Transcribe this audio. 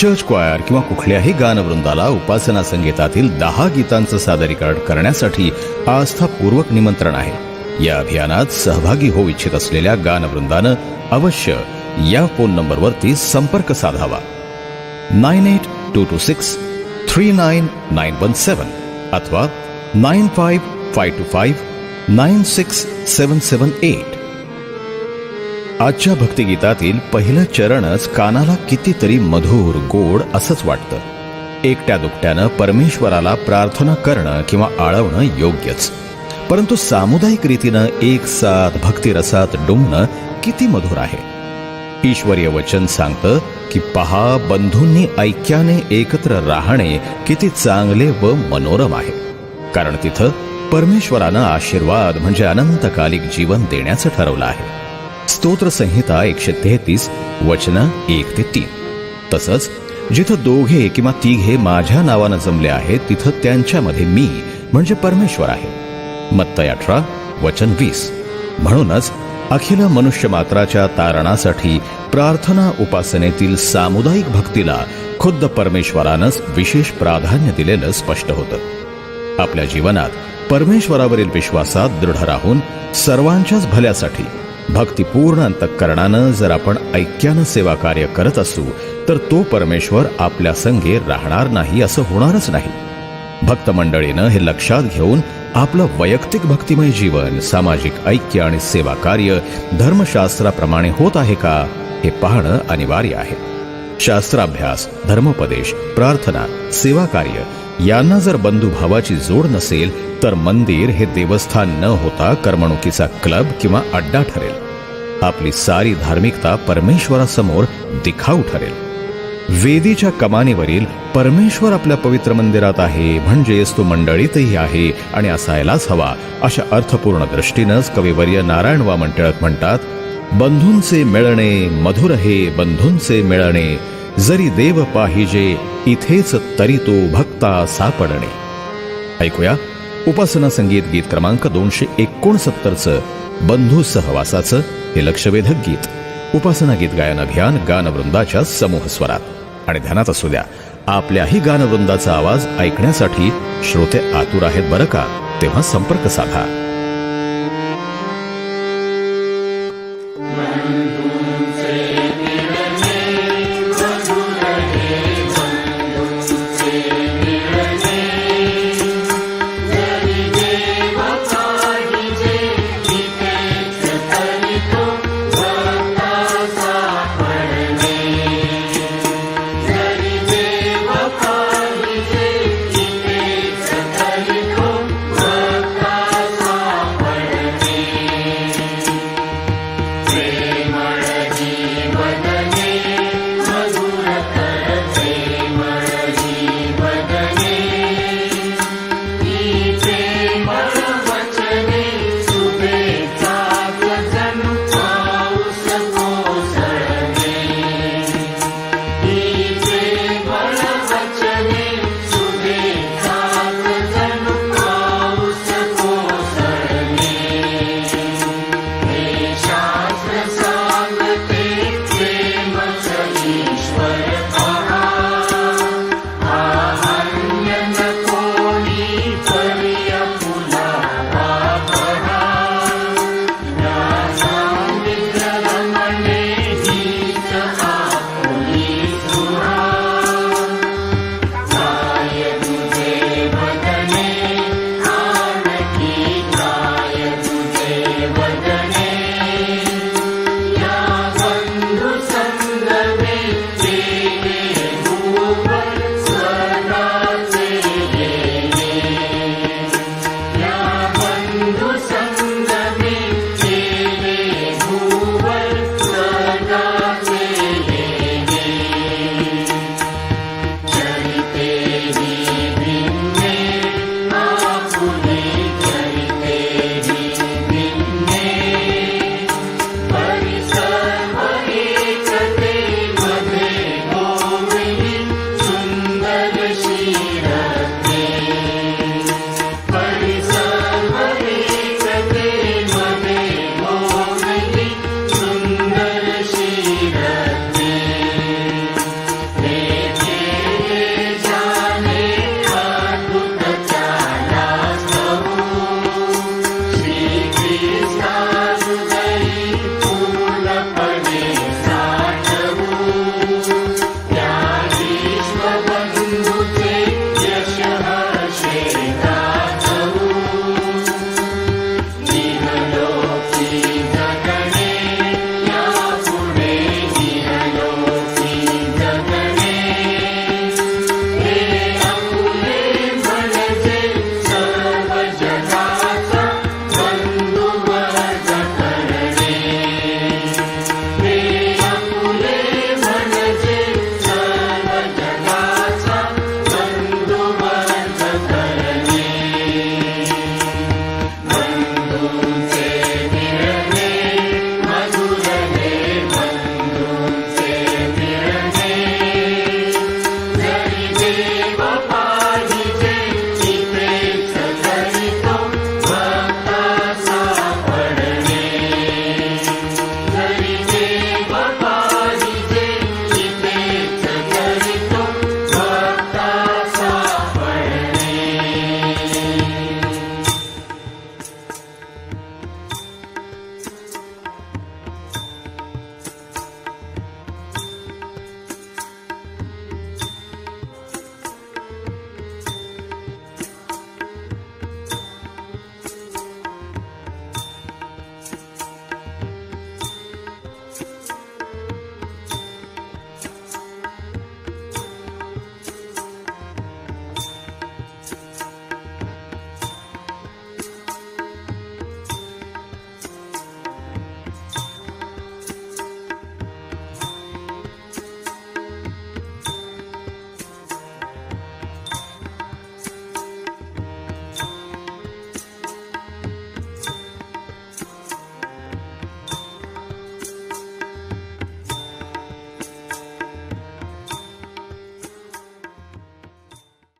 Church क्वायर किंवा कुठल्याही गानवृंदाला उपासना संगीतातील दहा गीतांचं सादरीकरण करण्यासाठी आस्थापूर्वक निमंत्रण आहे. या अभियानात सहभागी होऊ इच्छित असलेल्या गानवृंदानं अवश्य या फोन नंबरवरती संपर्क साधावा. Nine eight two two six three nine nine one seven अथवा nine five five two five nine six seven seven eight. आजच्या भक्तिगीतातील पहिलं चरणच कानाला कितीतरी मधुर गोड असंच वाटतं. एकट्या दुकट्यानं परमेश्वराला प्रार्थना करणं किंवा आळवणं योग्यच. परंतु सामुदायिक रीतीनं एक साथ भक्तिरसात डुंबणं किती मधुर आहे. ईश्वरीय वचन सांगतं की पहा बंधूंनी ऐक्याने एकत्र राहणे किती चांगले व मनोरम आहे. कारण तिथं परमेश्वरानं आशीर्वाद म्हणजे अनंतकालिक जीवन देण्याचं ठरवलं आहे. स्तोत्र संहिता एकशे तेहतीस वचन एक ते तीन. तसंच जिथं दोघे किंवा तिघे माझ्या नावानं जमले आहेत तिथं त्यांच्यामध्ये मी म्हणजे परमेश्वर आहे. मत्तय अठरा वचन वीस. म्हणूनच अखिल मनुष्य मात्राच्या तारणासाठी प्रार्थना उपासनेतील सामुदायिक भक्तीला खुद्द परमेश्वरानंच विशेष प्राधान्य दिलेलं स्पष्ट होतं. आपल्या जीवनात परमेश्वरावरील विश्वासात दृढ राहून सर्वांच्याच भल्यासाठी भक्तिपूर्ण अंतःकरणानं जर आपण ऐक्यानं सेवा कार्य करत असू तर तो परमेश्वर आपल्या संगे राहणार नाही असं होणारच नाही. भक्त मंडळीनं हे लक्षात घेऊन आपलं वैयक्तिक भक्तिमय जीवन सामाजिक ऐक्य आणि सेवा कार्य धर्मशास्त्राप्रमाणे होत आहे का हे पाहणं अनिवार्य आहे. शास्त्राभ्यास धर्मोपदेश प्रार्थना सेवा कार्य यांना जर बंधुभावाची जोड नसेल तर मंदिर हे देवस्थान न होता करमणुकीचा क्लब किंवा अड्डा ठरेल. आपली सारी धार्मिकता परमेश्वरासमोर दिखाऊ ठरेल. वेदीच्या कमानीवरील परमेश्वर आपल्या पवित्र मंदिरात आहे म्हणजेच तो मंडळीतही आहे आणि असायलाच हवा अशा अर्थपूर्ण दृष्टीनंच कविवर्य नारायण वामन टिळक म्हणतात बंधूंचे मिळणे मधुर हे बंधूंचे मिळणे जरी देव पाहिजे इथेच तरी तो भक्ता सापडणे. ऐकूया उपासना संगीत गीत क्रमांक दोनशे एकोणसत्तरचं बंधू सहवासाचं हे लक्षवेधक गीत. उपासना गीत गायन अभियान गानवृंदाच्या समूह स्वरात. आणि ध्यानात असू द्या आपल्याही गानवृंदाचा आवाज ऐकण्यासाठी श्रोते आतुर आहेत बरं का? तेव्हा संपर्क साधा.